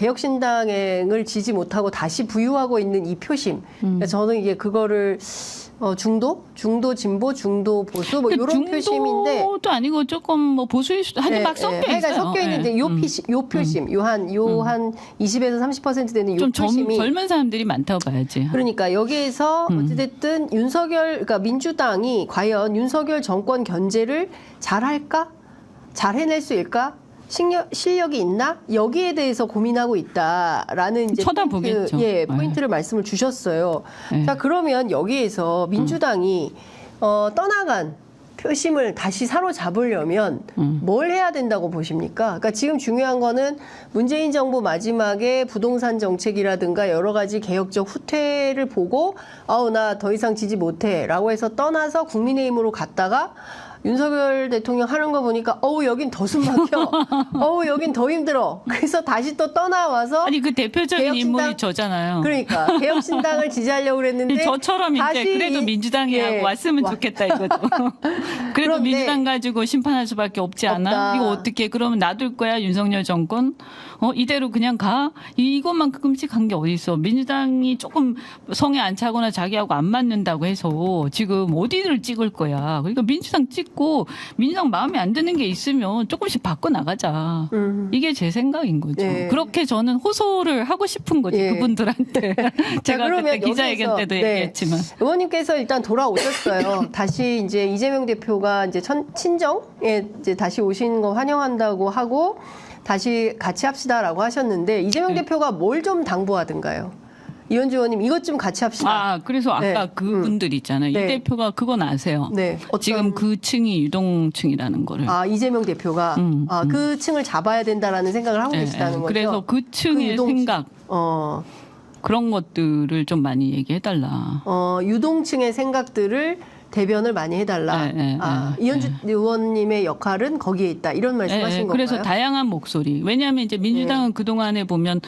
개혁신당을 지지 못하고 다시 부유하고 있는 이 표심. 음. 그러니까 저는 이게 그거를 어, 중도, 중도 진보, 중도 보수 뭐 이런 표심인데. 중도도 아니고 조금 뭐 보수일 수도 한데 네, 막 섞여 네. 있어요. 섞여 있는데 네. 요, 음. 피시, 요 표심, 요한 요한 20에서 30% 되는 요좀 젊, 표심이 젊 은 사람들이 많다고 봐야지. 그러니까 여기에서 음. 어찌됐든 윤석열, 그러니까 민주당이 과연 윤석열 정권 견제를 잘할까? 잘 해낼 수 있을까? 실력, 실력이 있나? 여기에 대해서 고민하고 있다라는 이제 쳐다보겠죠. 포인트, 예, 네. 포인트를 말씀을 주셨어요. 네. 자, 그러면 여기에서 민주당이 어, 떠나간 표심을 다시 사로잡으려면 음. 뭘 해야 된다고 보십니까? 그러니까 지금 중요한 거는 문재인 정부 마지막에 부동산 정책이라든가 여러 가지 개혁적 후퇴를 보고 아우 나 더 이상 지지 못해라고 해서 떠나서 국민의힘으로 갔다가 윤석열 대통령 하는 거 보니까 어우 여긴 더 숨 막혀. 어우 여긴 더 힘들어. 그래서 다시 또 떠나와서 아니 그 대표적인 개혁신당- 인물이 저잖아요. 그러니까 개혁신당을 지지하려고 그랬는데 저처럼 이제 그래도 이- 민주당이 예, 하고 왔으면 와- 좋겠다 이거죠. 그래도 민주당 가지고 심판할 수밖에 없지 않아? 없다. 이거 어떻게 그러면 놔둘 거야 윤석열 정권? 어 이대로 그냥 가? 이- 이것만큼씩 한게 어디 있어? 민주당이 조금 성에 안 차거나 자기하고 안 맞는다고 해서 지금 어디를 찍을 거야? 그러니까 민주당 찍고 민주당 마음에 안 드는 게 있으면 조금씩 바꿔 나가자. 음. 이게 제 생각인 거죠. 네. 그렇게 저는 호소를 하고 싶은 거지 예. 그분들한테. 제가 그러면 그때 기자회견 때도 네. 얘기했지만. 의원님께서 일단 돌아오셨어요. 다시 이제 이재명 대표가 이제 천, 친정에 이제 다시 오신 거 환영한다고 하고 다시 같이 합시다라고 하셨는데 이재명 네. 대표가 뭘 좀 당부하든가요? 이현주 의원님 이것 좀 같이 합시다. 아, 그래서 아까 네. 그분들 있잖아요. 네. 이 대표가 그건 아세요. 네. 어떤- 지금 그 층이 유동층이라는 거를. 아 이재명 대표가 음, 아, 그 층을 잡아야 된다라는 생각을 하고 예, 계시다는 예. 거죠. 그래서 그 층의 유동층. 생각 어, 그런 것들을 좀 많이 얘기해달라. 어, 유동층의 생각들을 대변을 많이 해달라. 네, 네, 아, 네, 이현주 의원님의 역할은 거기에 있다. 이런 말씀하신 예. 건가요? 그래서 다양한 목소리. 왜냐하면 이제 민주당은 그 동안에 보면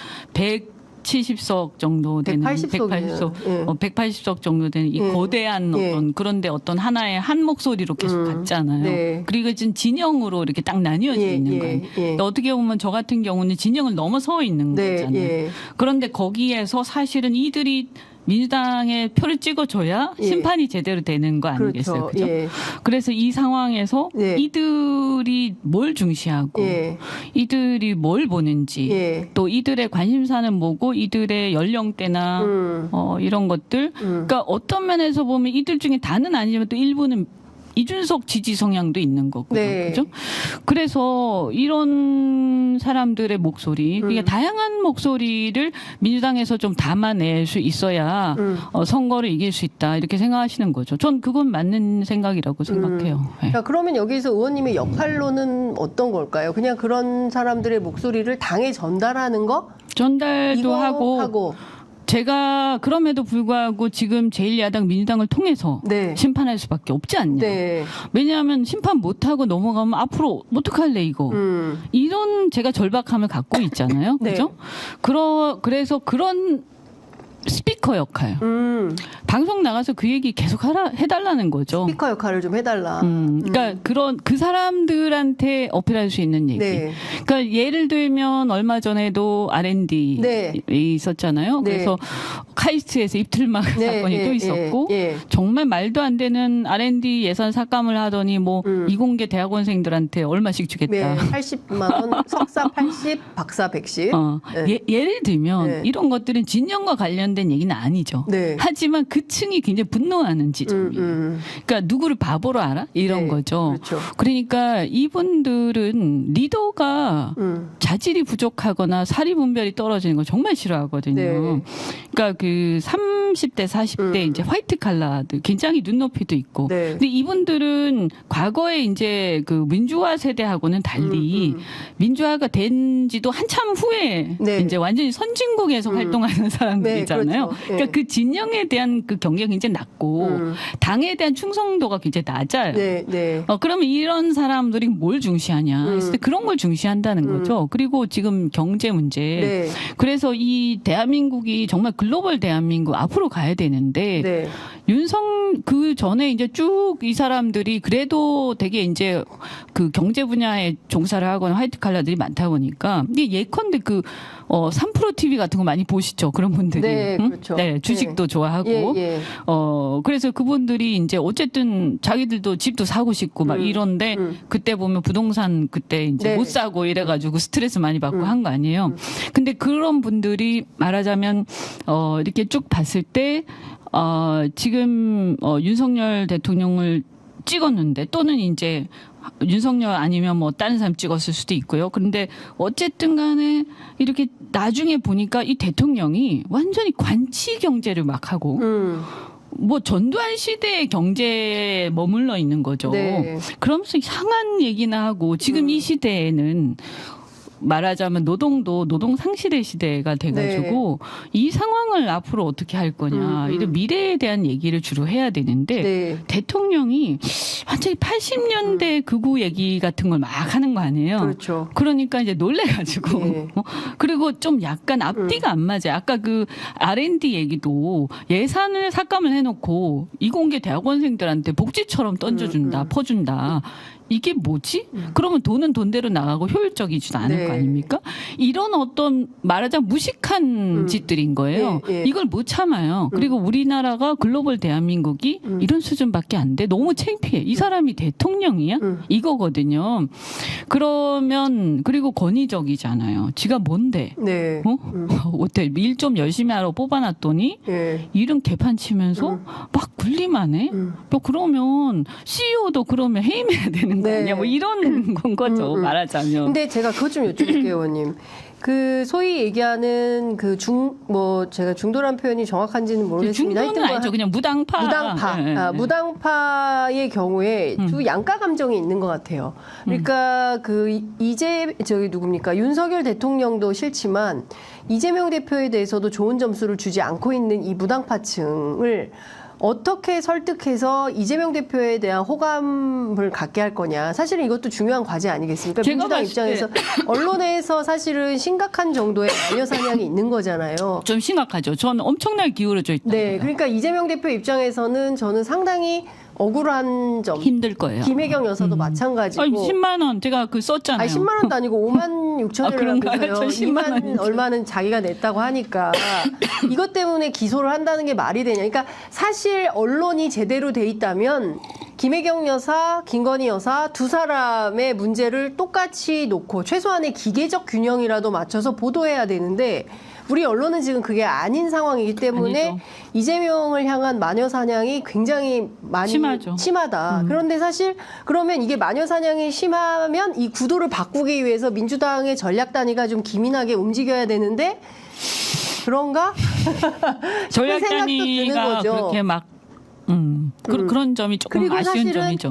170석 정도 되는 180석 이에요. 180석, 예. 어, 180석 정도 되는 이 예. 거대한 예. 어떤 그런데 어떤 하나의 한 목소리로 계속 음, 갔잖아요. 네. 그리고 지금 진영으로 이렇게 딱 나뉘어져 예, 있는 예, 거예요. 예. 그러니까 어떻게 보면 저 같은 경우는 진영을 넘어서 있는 네, 거잖아요. 예. 그런데 거기에서 사실은 이들이 민주당에 표를 찍어줘야 예. 심판이 제대로 되는 거 아니겠어요? 그렇죠. 그죠? 예. 그래서 이 상황에서 예. 이들이 뭘 중시하고 예. 이들이 뭘 보는지 예. 또 이들의 관심사는 뭐고 이들의 연령대나 음. 어, 이런 것들 음. 그러니까 어떤 면에서 보면 이들 중에 다는 아니지만 또 일부는 이준석 지지 성향도 있는 거고요. 네. 그죠? 그래서 이런 사람들의 목소리, 그러니까 음. 다양한 목소리를 민주당에서 좀 담아낼 수 있어야 음. 어, 선거를 이길 수 있다 이렇게 생각하시는 거죠. 전 그건 맞는 생각이라고 생각해요. 예. 자, 그러면 여기서 의원님의 역할로는 어떤 걸까요? 그냥 그런 사람들의 목소리를 당에 전달하는 거? 전달도 하고, 하고. 제가 그럼에도 불구하고 지금 제1야당 민주당을 통해서 네. 심판할 수밖에 없지 않냐. 네. 왜냐하면 심판 못하고 넘어가면 앞으로 어떡할래 이거. 음. 이런 제가 절박함을 갖고 있잖아요. 네. 그죠? 그러, 그래서 그런 스피커 역할. 음. 방송 나가서 그 얘기 계속 하라, 해달라는 거죠. 스피커 역할을 좀 해달라. 음, 그러니까 그런 그 사람들한테 어필할 수 있는 얘기. 네. 그러니까 예를 들면 얼마 전에도 R&D 네. 있었잖아요. 네. 그래서 카이스트에서 입틀막 네, 사건이 예, 또 예, 있었고 예. 정말 말도 안 되는 R&D 예산 삭감을 하더니 뭐 음. 이공계 대학원생들한테 얼마씩 주겠다. 네, 80만 원, 석사 80, 박사 110. 어, 네. 예, 를 들면 네. 이런 것들은 진영과 관련 된 얘기는 아니죠. 네. 하지만 그 층이 굉장히 분노하는 음, 지점이에요. 음. 그러니까 누구를 바보로 알아? 이런 네, 거죠. 그렇죠. 그러니까 이분들은 리더가 음. 자질이 부족하거나 사리 분별이 떨어지는 거 정말 싫어하거든요. 네. 그러니까 그 30대, 40대 음. 이제 화이트 칼라들 굉장히 눈높이도 있고. 네. 근데 이분들은 과거에 이제 그 민주화 세대하고는 달리 음, 음. 민주화가 된 지도 한참 후에 네. 이제 완전히 선진국에서 음. 활동하는 사람들이잖아요. 그렇죠. 그러니까 네. 그 진영에 대한 그 경계가 굉장히 낮고 음. 당에 대한 충성도가 굉장히 낮아요. 네, 네. 어, 그러면 이런 사람들이 뭘 중시하냐. 음. 그런 걸 중시한다는 음. 거죠. 그리고 지금 경제 문제. 네. 그래서 이 대한민국이 정말 글로벌 대한민국 앞으로 가야 되는데 네. 윤성 그 전에 이제 쭉 이 사람들이 그래도 되게 이제 그 경제 분야에 종사를 하거나 화이트 칼라들이 많다 보니까 이게 예컨대 그 어, 3프로 TV 같은 거 많이 보시죠. 그런 분들이. 네, 응? 그렇죠. 네, 주식도 좋아하고. 예, 예. 어, 그래서 그분들이 이제 어쨌든 자기들도 집도 사고 싶고 막 음, 이런데 음. 그때 보면 부동산 그때 이제 네. 못 사고 이래가지고 스트레스 많이 받고 음. 한거 아니에요. 음. 근데 그런 분들이 말하자면 어, 이렇게 쭉 봤을 때 어, 지금 어, 윤석열 대통령을 찍었는데 또는 이제 윤석열 아니면 뭐 다른 사람 찍었을 수도 있고요. 그런데 어쨌든 간에 이렇게 나중에 보니까 이 대통령이 완전히 관치 경제를 막 하고 음. 뭐 전두환 시대의 경제에 머물러 있는 거죠. 네. 그러면서 향한 얘기나 하고 지금 음. 이 시대에는 말하자면 노동도 노동 상실의 시대가 돼가지고 이 상황을 앞으로 어떻게 할 거냐 네. 음, 음. 이런 미래에 대한 얘기를 주로 해야 되는데 네. 대통령이 완전히 80년대 극우 얘기 같은 걸 막 하는 거 아니에요. 음. 그렇죠. 그러니까 이제 놀래가지고 네. 어? 그리고 좀 약간 앞뒤가 안 맞아요. 아까 그 R&D 얘기도 예산을 삭감을 해놓고 이공계 대학원생들한테 복지처럼 던져준다, 음, 음. 퍼준다. 이게 뭐지? 음. 그러면 돈은 돈대로 나가고 효율적이지도 않을 네. 거 아닙니까? 이런 어떤 말하자면 무식한 음. 짓들인 거예요. 예, 예. 이걸 못 참아요. 그리고 우리나라가 글로벌 대한민국이 음. 이런 수준밖에 안 돼. 너무 창피해. 이 사람이 대통령이야? 음. 이거거든요. 그러면 그리고 권위적이잖아요. 지가 뭔데? 네. 어? 음. 어때? 일 좀 열심히 하러 뽑아놨더니 예. 일은 개판 치면서 음. 막 해. 음. 뭐 그러면 CEO도 그러면 해임해야 되는 거 네. 아니야? 뭐 이런 건 거죠. 음, 음. 말하자면. 근데 제가 그것 좀 여쭤볼게요, 의원님. 그 소위 얘기하는 그 중 뭐 제가 중도란 표현이 정확한지는 모르겠습니다. 중도는 하여튼 아니죠. 그냥 무당파. 무당파, 예, 예, 아, 예. 무당파의 경우에 음. 두 양가 감정이 있는 것 같아요. 그러니까 그 이- 이재 저기 누굽니까 윤석열 대통령도 싫지만 이재명 대표에 대해서도 좋은 점수를 주지 않고 있는 이 무당파층을 어떻게 설득해서 이재명 대표에 대한 호감을 갖게 할 거냐. 사실은 이것도 중요한 과제 아니겠습니까? 민주당 입장에서 언론에서 사실은 심각한 정도의 마녀 사냥이 있는 거잖아요. 좀 심각하죠. 저는 엄청나게 기울어져 있다. 네, 그러니까 이재명 대표 입장에서는 저는 상당히 억울한 점. 힘들 거예요. 김혜경 여사도 마찬가지고. 아니, 10만 원 제가 그 썼잖아요. 아니 10만 원도 아니고 5만 6천 아, 그런가요? 원이라면서요. 저 10만 2만 원인지. 얼마는 자기가 냈다고 하니까 이것 때문에 기소를 한다는 게 말이 되냐. 그러니까 사실 언론이 제대로 돼 있다면 김혜경 여사, 김건희 여사 두 사람의 문제를 똑같이 놓고 최소한의 기계적 균형이라도 맞춰서 보도해야 되는데 우리 언론은 지금 그게 아닌 상황이기 때문에 아니죠. 이재명을 향한 마녀 사냥이 굉장히 많이 심하죠. 음. 심하다. 그런데 사실 그러면 이게 마녀 사냥이 심하면 이 구도를 바꾸기 위해서 민주당의 전략 단위가 좀 기민하게 움직여야 되는데 그런가? 전략 단위가. 그렇게 막 음, 그, 음. 그런 점이 조금 아쉬운 사실은 점이죠.